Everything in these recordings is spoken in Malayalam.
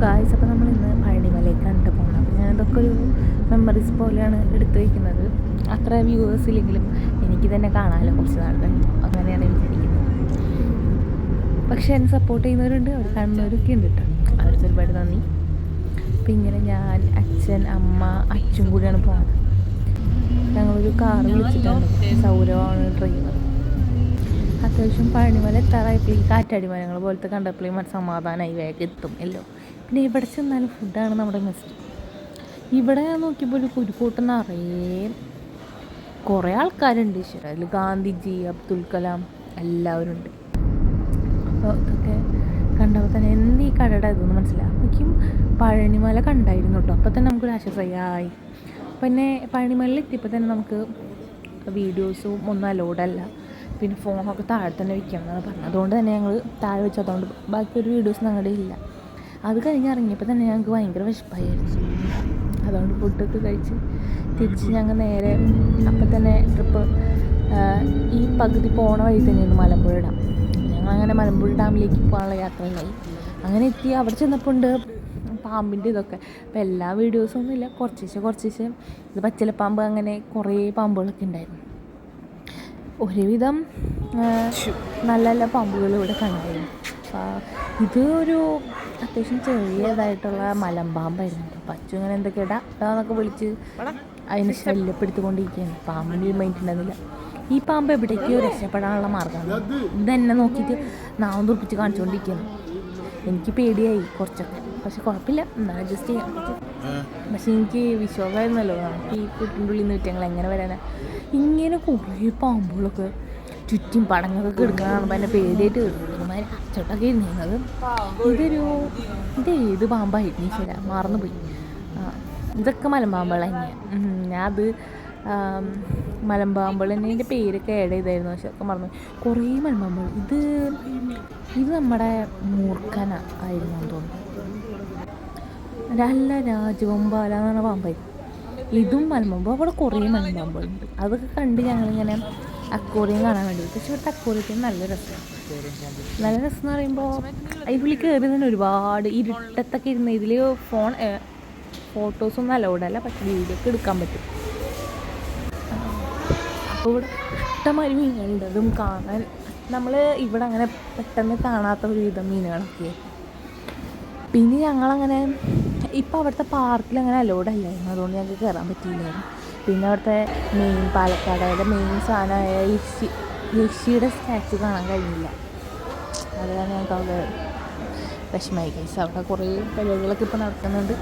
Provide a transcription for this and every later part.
ഗായ്സ് അപ്പോൾ നമ്മൾ ഇന്ന് പഴനിമലയിലേക്കാണ് കേട്ടോ പോകണം അപ്പോൾ ഞാൻ ഇതൊക്കെ ഒരു മെമ്മറീസ് പോലെയാണ് എടുത്തു വയ്ക്കുന്നത് അത്ര വ്യൂവേഴ്സ് ഇല്ലെങ്കിലും എനിക്ക് തന്നെ കാണാമല്ലോ കുറച്ച് നാൾ കഴിയും അങ്ങനെയാണ് വിചാരിക്കുന്നത് പക്ഷേ എന്നെ സപ്പോർട്ട് ചെയ്യുന്നവരുണ്ട് അവർ കാണുന്നവരൊക്കെ ഉണ്ട് കേട്ടോ അവർക്ക് ഒരുപാട് നന്ദി. അപ്പം ഇങ്ങനെ ഞാൻ അച്ഛൻ അമ്മ അച്ഛൻ കൂടിയാണ് പോകുന്നത് ഞങ്ങളൊരു കാർ വിളിച്ചിട്ടാണ് സൗരവാണ് ഡ്രൈവർ അത്യാവശ്യം പഴനിമല എത്താറായപ്പോൾ ഈ കാറ്റാടിമരങ്ങൾ പോലത്തെ കണ്ടപ്പോഴേ സമാധാനമായി വേഗം എത്തും എല്ലോ. പിന്നെ ഇവിടെ ചെന്നാലും ഫുഡാണ് നമ്മുടെ മെസ്റ്റ് ഇവിടെ ഞാൻ നോക്കിയപ്പോൾ ഒരു കുരുക്കൂട്ടം നിറയെ കുറേ ആൾക്കാരുണ്ട്. ഈശ്വര അതിൽ ഗാന്ധിജി അബ്ദുൽ കലാം എല്ലാവരും ഉണ്ട് അപ്പോൾ ഇതൊക്കെ കണ്ടപ്പോൾ തന്നെ എന്ത് ഈ കടയുടെ ഇതെന്ന് മനസ്സിലായി. അപ്പോഴേക്കും പഴനിമല കണ്ടായിരുന്നു കേട്ടോ. അപ്പോൾ തന്നെ നമുക്കൊരു ആശ്വാസമായി. പിന്നെ പഴനിമലയിൽ എത്തിയപ്പോൾ തന്നെ നമുക്ക് വീഡിയോസും ഒന്നും അലോഡല്ല പിന്നെ ഫോണൊക്കെ താഴെ തന്നെ വയ്ക്കാം എന്നാണ് പറഞ്ഞത്. അതുകൊണ്ട് തന്നെ ഞങ്ങൾ താഴെ വെച്ചതുകൊണ്ട് ബാക്കി ഒരു വീഡിയോസ് ഞങ്ങളുടെ ഇല്ല. അത് കഴിഞ്ഞ് ഇറങ്ങിയപ്പോൾ തന്നെ ഞങ്ങൾക്ക് ഭയങ്കര വിശപ്പായിരുന്നു. അതുകൊണ്ട് ഫുഡൊക്കെ കഴിച്ച് തിരിച്ച് ഞങ്ങൾ നേരെ അപ്പം തന്നെ ട്രിപ്പ് ഈ പകുതി പോണ വഴി തന്നെയാണ് മലമ്പുഴ ഡാം ഞങ്ങൾ അങ്ങനെ മലമ്പുഴ ഡാമിലേക്ക് പോകാനുള്ള യാത്രയായി അങ്ങനെ എത്തി. അവിടെ ചെന്നപ്പോൾ ഉണ്ട് പാമ്പിന്റെ ഇതൊക്കെ. അപ്പോൾ എല്ലാ വീഡിയോസും ഒന്നുമില്ല കുറച്ചേശ്ശെ കുറച്ചേശ്ശെ ഇത് പച്ചിലപ്പാമ്പ് അങ്ങനെ കുറേ പാമ്പുകളൊക്കെ ഉണ്ടായിരുന്നു ഒരുവിധം നല്ല നല്ല പാമ്പുകൾ ഇവിടെ കണ്ടായിരുന്നു ഇത് ഒരു അത്യാവശ്യം ചെറിയതായിട്ടുള്ള മലമ്പാമ്പായിരുന്നു. പച്ചു ഇങ്ങനെ എന്തൊക്കെ ഇടാ എന്നൊക്കെ വിളിച്ച് അതിന് ശല്യപ്പെടുത്തിക്കൊണ്ടിരിക്കുകയാണ്. പാമ്പിന് ഒരു മൈൻഡ് ഉണ്ടായിരുന്നില്ല. ഈ പാമ്പ് എവിടേക്കോ രക്ഷപ്പെടാനുള്ള മാർഗമാണ്. ഇതെന്നെ നോക്കിയിട്ട് നാവും തുറപ്പിച്ച് കാണിച്ചുകൊണ്ടിരിക്കുകയാണ് എനിക്ക് പേടിയായി കുറച്ചൊക്കെ. പക്ഷെ കുഴപ്പമില്ല. എന്നാൽ അഡ്ജസ്റ്റ് ചെയ്യാം. പക്ഷെ എനിക്ക് വിശ്വാസമായിരുന്നല്ലോ നമുക്ക് ഈ കുട്ടിന്റെ ഉള്ളിൽ നിന്ന് വിറ്റങ്ങൾ എങ്ങനെ വരാനാ? ഇങ്ങനെ കുറേ പാമ്പുകളൊക്കെ ചുറ്റും പടങ്ങൊക്കെ എടുക്കാനാണ് കാണുമ്പോൾ എന്നെ പേടിയായിട്ട് ഒരുമാതിരി അച്ചോട്ടൊക്കെ നിന്നത് ഇതൊരു ഇത് ഏത് പാമ്പായിരുന്നു ശരി മറന്നു പോയി ഇതൊക്കെ മലമ്പാമ്പുകൾ തന്നെയാണ് അത് മലമ്പാമ്പുകൾ തന്നെ ഇതിന്റെ പേരൊക്കെ ആഡ് ചെയ്തായിരുന്നു പക്ഷെ ഒക്കെ മറന്നു കുറേ മലമ്പാമ്പുകൾ. ഇത് ഇത് നമ്മുടെ മൂർഖന ആയിരുന്നു എന്ന് തോന്നുന്നു. നല്ല രാജവമ്പാല എന്ന് പറഞ്ഞ പാമ്പായി. ഇതും മലമ്പാമ്പ്. അവിടെ കുറേ മലമ്പാമ്പുകളുണ്ട്. അതൊക്കെ കണ്ട് ഞങ്ങളിങ്ങനെ അക്കോറിയം കാണാൻ വേണ്ടി പക്ഷെ ഇവിടുത്തെ അക്കോറിയത്തിന് നല്ല രസമാണ്. നല്ല രസം എന്ന് പറയുമ്പോൾ അതിനുള്ളിൽ കയറി തന്നെ ഒരുപാട് ഇരുട്ടത്തൊക്കെ ഇരുന്ന് ഇതിൽ ഫോൺ ഫോട്ടോസൊന്നും അല്ല പക്ഷെ വീഡിയോ ഒക്കെ എടുക്കാൻ പറ്റും. അപ്പോൾ ഇവിടെ ഇഷ്ടമായി മീനുണ്ടതും കാണാൻ നമ്മൾ ഇവിടെ അങ്ങനെ പെട്ടെന്ന് കാണാത്ത ഒരു ഒരുവിധം മീനുകളൊക്കെ. പിന്നെ ഞങ്ങളങ്ങനെ ഇപ്പോൾ അവിടുത്തെ പാർക്കിൽ അങ്ങനെ അലോഡ് അല്ലായിരുന്നു അതുകൊണ്ട് ഞങ്ങൾക്ക് കയറാൻ പറ്റിയില്ലായിരുന്നു. പിന്നെ അവിടുത്തെ മെയിൻ പാലക്കാട് അതായത് മെയിൻ സാധനമായ യക്ഷി യക്ഷിയുടെ സ്റ്റാച്ചു കാണാൻ കഴിഞ്ഞില്ല. അതാണ് ഞങ്ങൾക്ക് അവിടെ വിഷമായി കഴിച്ചു അവിടെ കുറേ പരിപാടികളൊക്കെ ഇപ്പോൾ നടക്കുന്നുണ്ട്.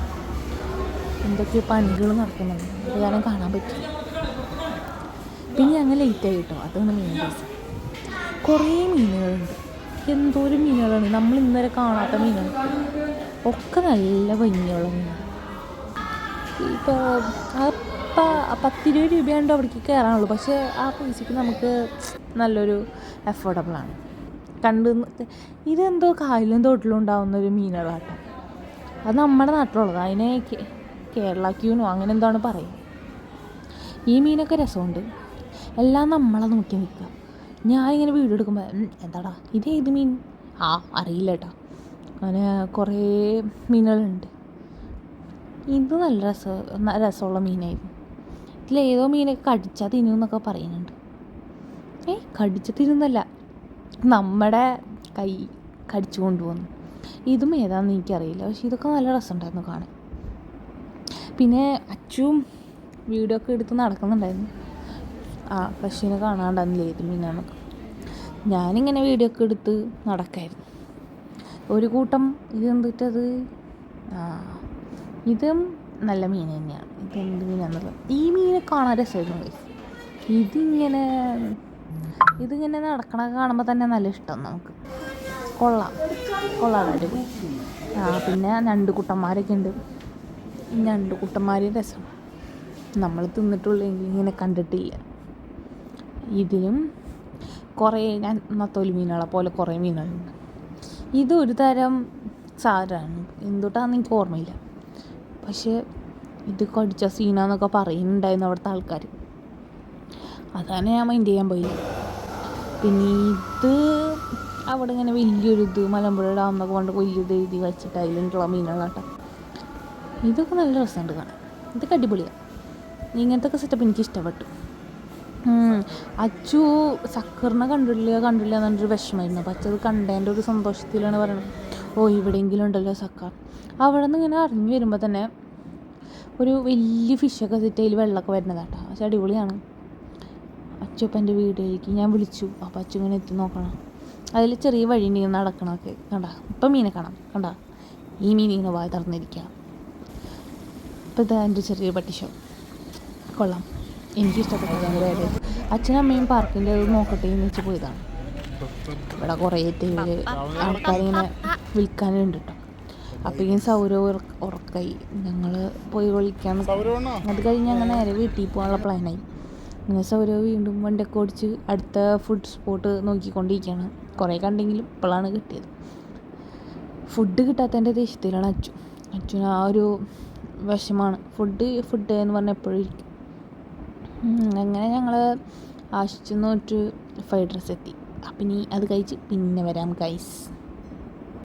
എന്തൊക്കെയോ പണികൾ നടക്കുന്നുണ്ട്. അത് കാരണം കാണാൻ പറ്റില്ല. പിന്നെ ഞങ്ങൾ ലേറ്റായി കേട്ടോ. അതാണ് മെയിൻ ദിവസം കുറേ മീനുകളുണ്ട്. എന്തോരം മീനുകളാണ്. നമ്മൾ ഇന്നലെ കാണാത്ത മീനുകൾ. ഒക്കെ നല്ല ഭംഗിയുള്ള മീനാണ്. ഇപ്പോൾ ആ പ- പത്തിരുപത് രൂപയാണ്ടോ അവിടേക്ക് കയറാനുള്ളൂ പക്ഷേ ആ പൈസയ്ക്ക് നമുക്ക് നല്ലൊരു അഫോർഡബിളാണ് കണ്ട് ഇതെന്തോ കായലും തോട്ടിലും ഉണ്ടാകുന്ന ഒരു മീനുകളാട്ടം അത് നമ്മുടെ നാട്ടിലുള്ളത്. അതിനെ കേരള ക്യൂനോ അങ്ങനെ എന്താണ് പറയുക ഈ മീനൊക്കെ രസമുണ്ട്. എല്ലാം നമ്മളെ നോക്കി നിൽക്കുക. ഞാനിങ്ങനെ വീഡിയോ എടുക്കുമ്പോൾ എന്താടാ? ഇത് ഏത് മീൻ? ആ അറിയില്ല കേട്ടോ. അങ്ങനെ കുറേ മീനുകളുണ്ട്. ഇത് നല്ല രസം രസമുള്ള മീനായിരുന്നു. ഇതിലേതോ മീനൊക്കെ കടിച്ചാൽ തിന്നുന്നൊക്കെ പറയുന്നുണ്ട്. ഏയ് കടിച്ച തിന്നുന്നല്ല. നമ്മുടെ കൈ കടിച്ചു കൊണ്ടുപോകുന്നു. ഇതും ഏതാണെന്ന് എനിക്കറിയില്ല. പക്ഷെ ഇതൊക്കെ നല്ല രസമുണ്ടായിരുന്നു കാണാൻ. പിന്നെ അച്ചും വീഡിയോ ഒക്കെ എടുത്ത് നടക്കുന്നുണ്ടായിരുന്നു. ആ പശുവിനെ കാണാണ്ടായിരുന്നില്ല ഏത് മീനാണെന്നൊക്കെ ഞാനിങ്ങനെ വീഡിയോ ഒക്കെ എടുത്ത് നടക്കായിരുന്നു. ഒരു കൂട്ടം ഇത് എന്തിട്ടത് ആ. ഇതും നല്ല മീൻ തന്നെയാണ്. ഇത് എന്ത് മീനാണെന്നുള്ളത്. ഈ മീനെ കാണാൻ രസമായിരുന്നു. ഇതിങ്ങനെ ഇതിങ്ങനെ നടക്കണ കാണുമ്പോൾ തന്നെ നല്ല ഇഷ്ടം നമുക്ക്. കൊള്ളാം. കൊള്ളാം ആ പിന്നെ രണ്ട് കുട്ടന്മാരൊക്കെ ഉണ്ട്. രണ്ട് കുട്ടന്മാരെയും രസം. നമ്മൾ തിന്നിട്ടുള്ളെങ്കിൽ ഇങ്ങനെ കണ്ടിട്ടില്ല. ഇതിലും കുറേ ഞാൻ നത്തോലി മീനുകളെ പോലെ കുറേ മീനുകളുണ്ട്. ഇതൊരു തരം സാധനമാണ്. എന്തുട്ടാന്ന് എനിക്ക് ഓർമ്മയില്ല. പക്ഷേ ഇത് കടിച്ച സീനാന്നൊക്കെ പറയുന്നുണ്ടായിരുന്നു അവിടുത്തെ ആൾക്കാർ അതാണ് ഞാൻ മൈൻഡ് ചെയ്യാൻ പോയില്ല പിന്നെ ഇത് അവിടെ ഇങ്ങനെ വലിയൊരു ഇത് മലമ്പുഴ ഡാം എന്നൊക്കെ കൊണ്ട് വലിയത് എഴുതി വെച്ചിട്ട് അതിലുള്ള മീനുകളാണ് കേട്ടോ ഇതൊക്കെ നല്ല രസമുണ്ട് കാണാൻ. ഇതൊക്കെ അടിപൊളിയാണ് ഇങ്ങനത്തെ സെറ്റപ്പ് എനിക്ക് ഇഷ്ടപ്പെട്ടു. അച്ചു സക്കറിനെ കണ്ടില്ല കണ്ടില്ല എന്നൊരു വിഷമമായിരുന്നു. അപ്പം അച്ചത് കണ്ടതിന്റെ ഒരു സന്തോഷത്തിലാണ് പറയുന്നത് ഓ ഇവിടെയെങ്കിലും ഉണ്ടല്ലോ സക്കർ. അവിടെ നിന്ന് ഇങ്ങനെ അറിഞ്ഞു വരുമ്പോൾ തന്നെ ഒരു വലിയ ഫിഷൊക്കെ സെറ്റ് അതിൽ വെള്ളമൊക്കെ വരുന്നതാട്ടോ പക്ഷെ അടിപൊളിയാണ്. അച്ചപ്പം എന്റെ വീട്ടിലേക്ക് ഞാൻ വിളിച്ചു. അപ്പം അച്ചു ഇങ്ങനെ എത്തി നോക്കണം. അതിൽ ചെറിയ വഴി ഇങ്ങനെ നടക്കണമൊക്കെ. കണ്ട? ഇപ്പം മീനെ കാണാം. കണ്ട? ഈ മീൻ ഇങ്ങനെ വായ തറന്നിരിക്കുക അപ്പം ഇതാ എന്റെ ചെറിയ പട്ടിഷോ കൊള്ളാം. എനിക്കിഷ്ടപ്പെട്ടത് കാര്യം അച്ഛനും അമ്മയും പാർക്കിന്റെ അത് നോക്കട്ടെ എന്ന് വെച്ച് പോയതാണ്. ഇവിടെ കുറേ ആൾക്കാരിങ്ങനെ വിൽക്കാനുണ്ട് കേട്ടോ അപ്പോഴേക്കും സൗരവ് ഉറ- ഉറക്കായി. ഞങ്ങൾ പോയി വിളിക്കാൻ അത് കഴിഞ്ഞ് അങ്ങനെ നേരെ വീട്ടിൽ പോകാനുള്ള പ്ലാനായി അങ്ങനെ സൗരവ് വീണ്ടും വണ്ടിയൊക്കെ ഓടിച്ച് അടുത്ത ഫുഡ് സ്പോട്ട് നോക്കിക്കൊണ്ടിരിക്കുകയാണ് കുറേ കണ്ടെങ്കിലും ഇപ്പോഴാണ് കിട്ടിയത്. ഫുഡ് കിട്ടാത്തതിന്റെ ദേഷ്യത്തിലാണ് അച്ചു. അച്ചു ആ ഒരു വിഷമാണ്. ഫുഡ് ഫുഡ് എന്ന് പറഞ്ഞാൽ എപ്പോഴും ഇരിക്കും. അങ്ങനെ ഞങ്ങൾ ആശിച്ചു നോറ്റ് ഫ്രൈഡ് റൈസ് എത്തി. അപ്പം ഇനി അത് കഴിച്ച് പിന്നെ വരാം ഗൈസ്